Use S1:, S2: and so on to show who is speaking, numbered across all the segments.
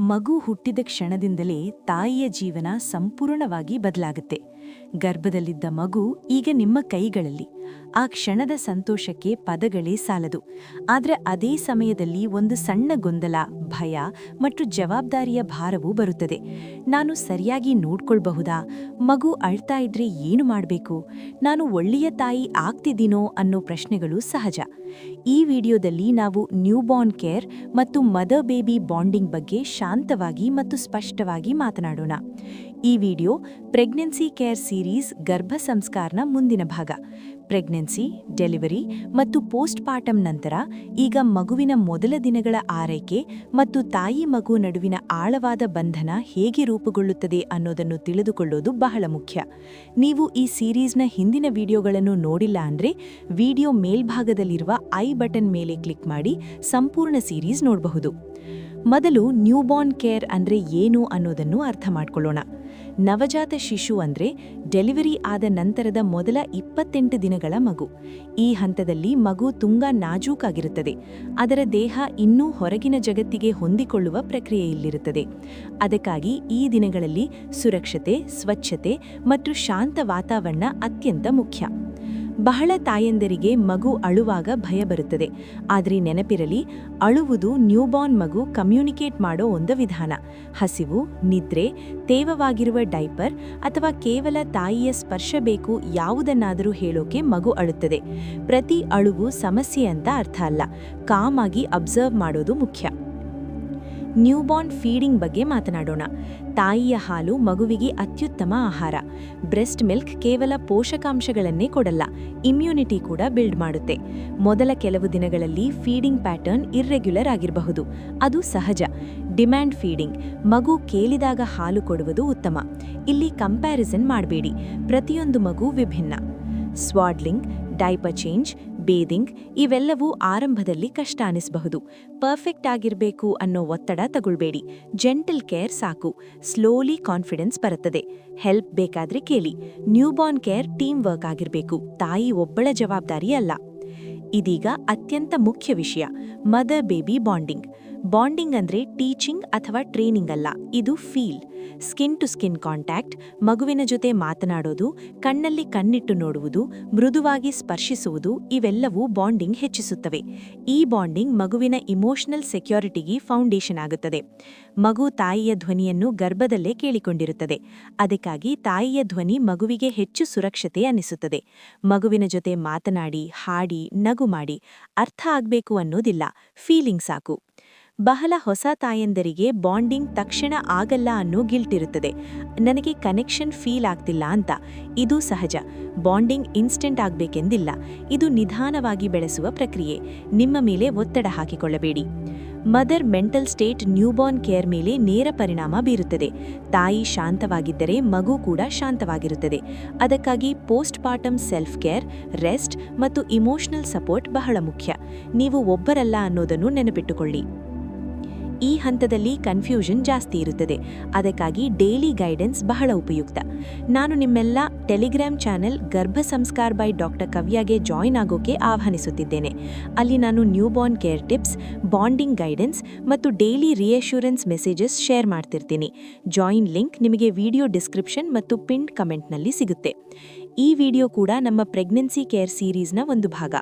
S1: ಮಗು ಹುಟ್ಟಿದ ಕ್ಷಣದಿಂದಲೇ ತಾಯಿಯ ಜೀವನ ಸಂಪೂರ್ಣವಾಗಿ ಬದಲಾಗುತ್ತೆ. ಗರ್ಭದಲ್ಲಿದ್ದ ಮಗು ಈಗ ನಿಮ್ಮ ಕೈಗಳಲ್ಲಿ. ಆ ಕ್ಷಣದ ಸಂತೋಷಕ್ಕೆ ಪದಗಳೇ ಸಾಲದು. ಆದರೆ ಅದೇ ಸಮಯದಲ್ಲಿ ಒಂದು ಸಣ್ಣ ಗೊಂದಲ, ಭಯ ಮತ್ತು ಜವಾಬ್ದಾರಿಯ ಭಾರವೂ ಬರುತ್ತದೆ. ನಾನು ಸರಿಯಾಗಿ ನೋಡ್ಕೊಳ್ಬಹುದಾ? ಮಗು ಅಳ್ತಾ ಇದ್ರೆ ಏನು ಮಾಡಬೇಕು? ನಾನು ಒಳ್ಳೆಯ ತಾಯಿ ಆಗ್ತಿದ್ದೀನೋ ಅನ್ನೋ ಪ್ರಶ್ನೆಗಳು ಸಹಜ. ಈ ವಿಡಿಯೋದಲ್ಲಿ ನಾವು ನ್ಯೂಬಾರ್ನ್ ಕೇರ್ ಮತ್ತು ಮದರ್ ಬೇಬಿ ಬಾಂಡಿಂಗ್ ಬಗ್ಗೆ ಶಾಂತವಾಗಿ ಮತ್ತು ಸ್ಪಷ್ಟವಾಗಿ ಮಾತನಾಡೋಣ. ಈ ವಿಡಿಯೋ ಪ್ರೆಗ್ನೆನ್ಸಿ ಕೇರ್ ಸೀರೀಸ್ ಗರ್ಭ ಸಂಸ್ಕಾರನ ಮುಂದಿನ ಭಾಗ. ಪ್ರೆಗ್ನೆನ್ಸಿ, ಡೆಲಿವರಿ ಮತ್ತು ಪೋಸ್ಟ್ ಪಾರ್ಟಮ್ ನಂತರ ಈಗ ಮಗುವಿನ ಮೊದಲ ದಿನಗಳ ಆರೈಕೆ ಮತ್ತು ತಾಯಿ ಮಗು ನಡುವಿನ ಆಳವಾದ ಬಂಧನ ಹೇಗೆ ರೂಪುಗೊಳ್ಳುತ್ತದೆ ಅನ್ನೋದನ್ನು ತಿಳಿದುಕೊಳ್ಳೋದು ಬಹಳ ಮುಖ್ಯ. ನೀವು ಈ ಸೀರೀಸ್ನ ಹಿಂದಿನ ವಿಡಿಯೋಗಳನ್ನು ನೋಡಿಲ್ಲ ಅಂದ್ರೆ ವಿಡಿಯೋ ಮೇಲ್ಭಾಗದಲ್ಲಿರುವ ಐ ಬಟನ್ ಮೇಲೆ ಕ್ಲಿಕ್ ಮಾಡಿ ಸಂಪೂರ್ಣ ಸೀರೀಸ್ ನೋಡಬಹುದು. ಮೊದಲು ನ್ಯೂಬಾರ್ನ್ ಕೇರ್ ಅಂದ್ರೆ ಏನು ಅನ್ನೋದನ್ನು ಅರ್ಥ ಮಾಡ್ಕೊಳ್ಳೋಣ. ನವಜಾತ ಶಿಶು ಅಂದ್ರೆ ಡೆಲಿವರಿ ಆದ ನಂತರದ ಮೊದಲ ಇಪ್ಪತ್ತೆಂಟು ದಿನಗಳ ಮಗು. ಈ ಹಂತದಲ್ಲಿ ಮಗು ತುಂಗ ನಾಜೂಕಾಗಿರುತ್ತದೆ. ಅದರ ದೇಹ ಇನ್ನೂ ಹೊರಗಿನ ಜಗತ್ತಿಗೆ ಹೊಂದಿಕೊಳ್ಳುವ ಪ್ರಕ್ರಿಯೆಯಲ್ಲಿರುತ್ತದೆ. ಅದಕ್ಕಾಗಿ ಈ ದಿನಗಳಲ್ಲಿ ಸುರಕ್ಷತೆ, ಸ್ವಚ್ಛತೆ ಮತ್ತು ಶಾಂತ ವಾತಾವರಣ ಅತ್ಯಂತ ಮುಖ್ಯ. ಬಹಳ ತಾಯಂದರಿಗೆ ಮಗು ಅಳುವಾಗ ಭಯ ಬರುತ್ತದೆ. ಆದರೆ ನೆನಪಿರಲಿ, ಅಳುವುದು ನ್ಯೂಬಾರ್ನ್ ಮಗು ಕಮ್ಯುನಿಕೇಟ್ ಮಾಡೋ ಒಂದು ವಿಧಾನ. ಹಸಿವು, ನಿದ್ರೆ, ತೇವವಾಗಿರುವ ಡೈಪರ್ ಅಥವಾ ಕೇವಲ ತಾಯಿಯ ಸ್ಪರ್ಶ ಬೇಕು ಯಾವುದನ್ನಾದರೂ ಹೇಳೋಕೆ ಮಗು ಅಳುತ್ತದೆ. ಪ್ರತಿ ಅಳುವು ಸಮಸ್ಯೆ ಅಂತ ಅರ್ಥ ಅಲ್ಲ. ಕಾಮಾಗಿ ಅಬ್ಸರ್ವ್ ಮಾಡೋದು ಮುಖ್ಯ. ನ್ಯೂಬಾರ್ನ್ ಫೀಡಿಂಗ್ ಬಗ್ಗೆ ಮಾತನಾಡೋಣ. ತಾಯಿಯ ಹಾಲು ಮಗುವಿಗೆ ಅತ್ಯುತ್ತಮ ಆಹಾರ. ಬ್ರೆಸ್ಟ್ ಮಿಲ್ಕ್ ಕೇವಲ ಪೋಷಕಾಂಶಗಳನ್ನೇ ಕೊಡಲ್ಲ, ಇಮ್ಯುನಿಟಿ ಕೂಡ ಬಿಲ್ಡ್ ಮಾಡುತ್ತೆ. ಮೊದಲ ಕೆಲವು ದಿನಗಳಲ್ಲಿ ಫೀಡಿಂಗ್ ಪ್ಯಾಟರ್ನ್ ಇರ್ರೆಗ್ಯುಲರ್ ಆಗಿರಬಹುದು, ಅದು ಸಹಜ. ಡಿಮ್ಯಾಂಡ್ ಫೀಡಿಂಗ್, ಮಗು ಕೇಳಿದಾಗ ಹಾಲು ಕೊಡುವುದು ಉತ್ತಮ. ಇಲ್ಲಿ ಕಂಪ್ಯಾರಿಸನ್ ಮಾಡಬೇಡಿ, ಪ್ರತಿಯೊಂದು ಮಗು ವಿಭಿನ್ನ. ಸ್ವಾಡ್ಲಿಂಗ್, ಡೈಪರ್ ಚೇಂಜ್ ಬೇದಿಂಗ್ ಇವೆಲ್ಲವೂ ಆರಂಭದಲ್ಲಿ ಕಷ್ಟ ಅನಿಸಬಹುದು. ಪರ್ಫೆಕ್ಟ್ ಆಗಿರಬೇಕು ಅನ್ನೋ ಒತ್ತಡ ತಗೊಳ್ಬೇಡಿ. ಜೆಂಟಲ್ ಕೇರ್ ಸಾಕು. ಸ್ಲೋಲಿ ಕಾನ್ಫಿಡೆನ್ಸ್ ಬರುತ್ತದೆ. ಹೆಲ್ಪ್ ಬೇಕಾದ್ರೆ ಕೇಳಿ. ನ್ಯೂಬಾರ್ನ್ ಕೇರ್ ಟೀಮ್ ವರ್ಕ್ ಆಗಿರಬೇಕು. ತಾಯಿ ಒಬ್ಬಳ ಜವಾಬ್ದಾರಿ ಅಲ್ಲ. ಇದೀಗ ಅತ್ಯಂತ ಮುಖ್ಯ ವಿಷಯ. ಮದರ್ ಬೇಬಿ ಬಾಂಡಿಂಗ್ ಬಾಂಡಿಂಗ್ ಅಂದ್ರೆ ಟೀಚಿಂಗ್ ಅಥವಾ ಟ್ರೈನಿಂಗ್ ಅಲ್ಲ. ಇದು feel skin to skin contact ಮಗುವಿನ ಜೊತೆ ಮಾತನಾಡೋದು, ಕಣ್ಣಲ್ಲಿ ಕಣ್ಣಿಟ್ಟು ನೋಡುವುದು, ಮೃದುವಾಗಿ ಸ್ಪರ್ಶಿಸುವುದು, ಇವೆಲ್ಲವೂ ಬಾಂಡಿಂಗ್ ಹೆಚ್ಚಿಸುತ್ತವೆ. ಈ ಬಾಂಡಿಂಗ್ ಮಗುವಿನ ಇಮೋಷನಲ್ ಸೆಕ್ಯೂರಿಟಿಗೆ ಫೌಂಡೇಶನ್ ಆಗುತ್ತದೆ. ಮಗು ತಾಯಿಯ ಧ್ವನಿಯನ್ನು ಗರ್ಭದಲ್ಲೇ ಕೇಳಿಕೊಂಡಿರುತ್ತದೆ. ಅದಕ್ಕಾಗಿ ತಾಯಿಯ ಧ್ವನಿ ಮಗುವಿಗೆ ಹೆಚ್ಚು ಸುರಕ್ಷತೆ ಅನಿಸುತ್ತದೆ ಮಗುವಿನ ಜೊತೆ ಮಾತನಾಡಿ, ಹಾಡಿ, ನಗು ಮಾಡಿ, ಅರ್ಥ ಆಗ್ಬೇಕು ಅನ್ನೋದಿಲ್ಲ. ಫೀಲಿಂಗ್ ಸಾಕು. ಬಹಳ ಹೊಸ ತಾಯಂದರಿಗೆ ಬಾಂಡಿಂಗ್ ತಕ್ಷಣ ಆಗಲ್ಲ ಅನ್ನೋ ಗಿಲ್ಟಿರುತ್ತದೆ ನನಗೆ ಕನೆಕ್ಷನ್ ಫೀಲ್ ಆಗ್ತಿಲ್ಲ ಅಂತ. ಇದು ಸಹಜ. ಬಾಂಡಿಂಗ್ ಇನ್ಸ್ಟೆಂಟ್ ಆಗಬೇಕೆಂದಿಲ್ಲ. ಇದು ನಿಧಾನವಾಗಿ ಬೆಳೆಸುವ ಪ್ರಕ್ರಿಯೆ. ನಿಮ್ಮ ಮೇಲೆ ಒತ್ತಡ ಹಾಕಿಕೊಳ್ಳಬೇಡಿ. Mother mental state newborn care ಮೇಲೆ ನೇರ ಪರಿಣಾಮ ಬೀರುತ್ತದೆ. ತಾಯಿ ಶಾಂತವಾಗಿದ್ದರೆ ಮಗು ಕೂಡ ಶಾಂತವಾಗಿರುತ್ತದೆ. ಅದಕ್ಕಾಗಿ postpartum self care rest ಮತ್ತು ಇಮೋಷನಲ್ ಸಪೋರ್ಟ್ ಬಹಳ ಮುಖ್ಯ. ನೀವು ಒಬ್ಬರಲ್ಲ ಅನ್ನೋದನ್ನು ನೆನಪಿಟ್ಟುಕೊಳ್ಳಿ. ಈ ಹಂತದಲ್ಲಿ ಕನ್ಫ್ಯೂಷನ್ ಜಾಸ್ತಿ ಇರುತ್ತದೆ. ಅದಕ್ಕಾಗಿ ಡೈಲಿ ಗೈಡೆನ್ಸ್ ಬಹಳ ಉಪಯುಕ್ತ. ನಾನು ನಿಮ್ಮೆಲ್ಲ Telegram channel Garbh Sanskar by doctor ಕವ್ಯಾಗೆ join ಆಗೋಕೆ ಆಹ್ವಾನಿಸುತ್ತಿದ್ದೇನೆ. ಅಲ್ಲಿ ನಾನು newborn care tips bonding guidance ಮತ್ತು ಡೈಲಿ ರಿಯಶ್ಯೂರೆನ್ಸ್ ಮೆಸೇಜಸ್ ಶೇರ್ ಮಾಡ್ತಿರ್ತೀನಿ. ಜಾಯಿನ್ ಲಿಂಕ್ ನಿಮಗೆ ವಿಡಿಯೋ ಡಿಸ್ಕ್ರಿಪ್ಷನ್ ಮತ್ತು ಪಿನ್ ಕಮೆಂಟ್ನಲ್ಲಿ ಸಿಗುತ್ತೆ. ಈ ವಿಡಿಯೋ ಕೂಡ ನಮ್ಮ ಪ್ರೆಗ್ನೆನ್ಸಿ ಕೇರ್ ಸೀರೀಸ್ನ ಒಂದು ಭಾಗ.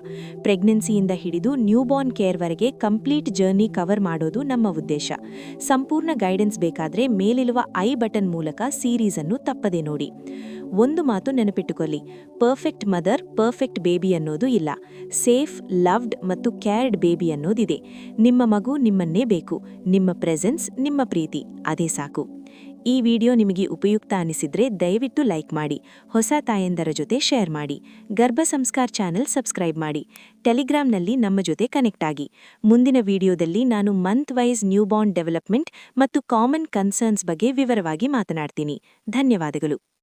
S1: ಪ್ರೆಗ್ನೆನ್ಸಿಯಿಂದ ಹಿಡಿದು ನ್ಯೂಬಾರ್ನ್ ಕೇರ್ವರೆಗೆ ಕಂಪ್ಲೀಟ್ ಜರ್ನಿ ಕವರ್ ಮಾಡೋದು ನಮ್ಮ ಉದ್ದೇಶ. ಸಂಪೂರ್ಣ ಗೈಡೆನ್ಸ್ ಬೇಕಾದರೆ ಮೇಲಿರುವ ಐ ಬಟನ್ ಮೂಲಕ ಸೀರೀಸನ್ನು ತಪ್ಪದೆ ನೋಡಿ. ಒಂದು ಮಾತು ನೆನಪಿಟ್ಟುಕೊಳ್ಳಿ. ಪರ್ಫೆಕ್ಟ್ ಮದರ್, ಪರ್ಫೆಕ್ಟ್ ಬೇಬಿ ಅನ್ನೋದು ಇಲ್ಲ. ಸೇಫ್, ಲವ್ಡ್ ಮತ್ತು ಕೇರ್ಡ್ ಬೇಬಿ ಅನ್ನೋದಿದೆ. ನಿಮ್ಮ ಮಗು ನಿಮ್ಮನ್ನೇ ಬೇಕು. ನಿಮ್ಮ ಪ್ರೆಸೆನ್ಸ್, ನಿಮ್ಮ ಪ್ರೀತಿ. ಅದೇ ಸಾಕು. ಈ ವಿಡಿಯೋ ನಿಮಗೆ ಉಪಯುಕ್ತ ಅನಿಸಿದ್ರೆ ದಯವಿಟ್ಟು ಲೈಕ್ ಮಾಡಿ, ಹೊಸ ತಾಯಂದರ ಜೊತೆ ಶೇರ್ ಮಾಡಿ, ಗರ್ಭ ಸಂಸ್ಕಾರ್ ಚಾನೆಲ್ ಸಬ್ಸ್ಕ್ರೈಬ್ ಮಾಡಿ, ಟೆಲಿಗ್ರಾಮ್ನಲ್ಲಿ ನಮ್ಮ ಜೊತೆ ಕನೆಕ್ಟ್ ಆಗಿ. ಮುಂದಿನ ವಿಡಿಯೋದಲ್ಲಿ ನಾನು ಮಂತ್ ವೈಸ್ ನ್ಯೂಬಾರ್ನ್ ಡೆವಲಪ್ಮೆಂಟ್ ಮತ್ತು ಕಾಮನ್ ಕನ್ಸರ್ನ್ಸ್ ಬಗ್ಗೆ ವಿವರವಾಗಿ ಮಾತನಾಡ್ತೀನಿ. ಧನ್ಯವಾದಗಳು.